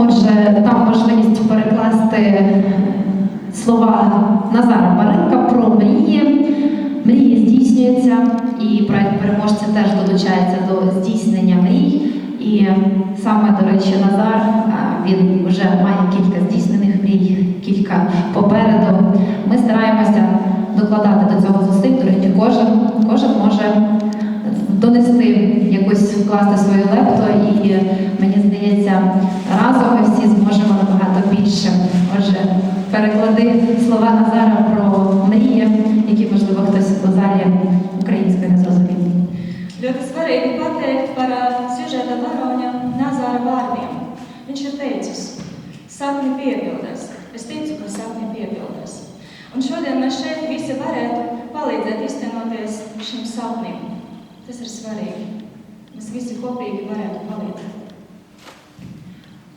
Отже, там можливість перекласти слова Назара Баренка про мрії. Мрії здійснюються, і проект переможця теж долучається до здійснення мрій. І саме, до речі, Назар він вже має кілька здійснених мрій, кілька попереду. Ми стараємося докладати до цього зусиль. До речі, кожен, кожен може донести якусь вкласти свою лепту, і мені здається, разом зможемо набагато більше. Отже, переклади слова Назара про мрії, які можливо хтось у zалі українською не зрозумів. Svarīgi pateikt par ā, sižeta varoņa Nazāra vārdiem. Viņš ir teicis, sapni piepildās. Es ticu, ka sapni piepildās. Un šodien mēs šeit visi varētu palīdzēt iztenoties šim sapnim. Tas ir svarīgi. Mēs visi kopīgi varētu palīdzēt.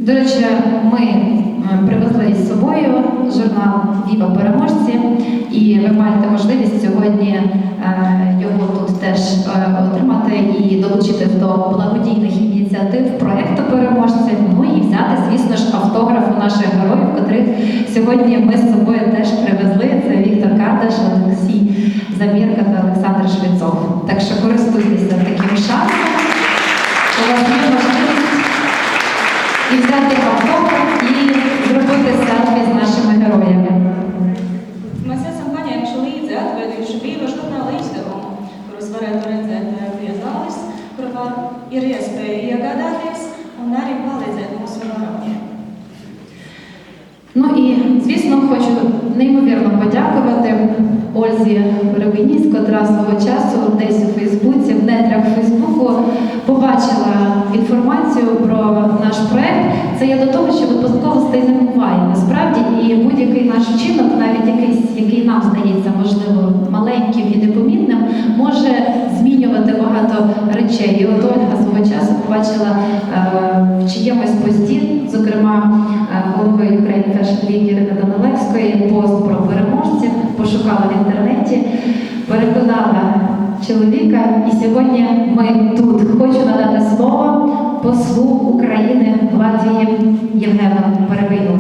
До речі, ми е, привезли із собою журнал Віва переможці, і ви маєте можливість сьогодні е, його тут теж е, отримати і долучити до благодійних ініціатив проекту переможці. Ну і взяти, звісно ж, автограф у наших героїв, котрих сьогодні ми з собою теж і взяти автограф і зробити селфі з нашими героями. Mēs esam paņēmuši līdzi atvedījuši brīva žurnāla izdevumu, kurus varētu redzēt pie zāles, kur var, ir iespēja iegādāties un arī palīdzēt mūsu varoņiem. Ну і звісно, хочу неймовірно подякувати Ользі Ревиніс, котра свого часу десь у Фейсбуці, в нетрях Фейсбуку, побачила інформацію про наш проект. Це є до того, що випадковостей не буває. Насправді, і будь-який наш вчинок, навіть якийсь, який нам здається, можливо, маленьким і непомітним, може змінювати багато речей. І от Ольга свого часу побачила е, в чиємусь пості, зокрема е, голови України Ірини Данилевської, пост про переможців, пошукала в інтернеті, переконала чоловіка, і сьогодні ми тут. Хочу надати слово послу України You'll have a whatever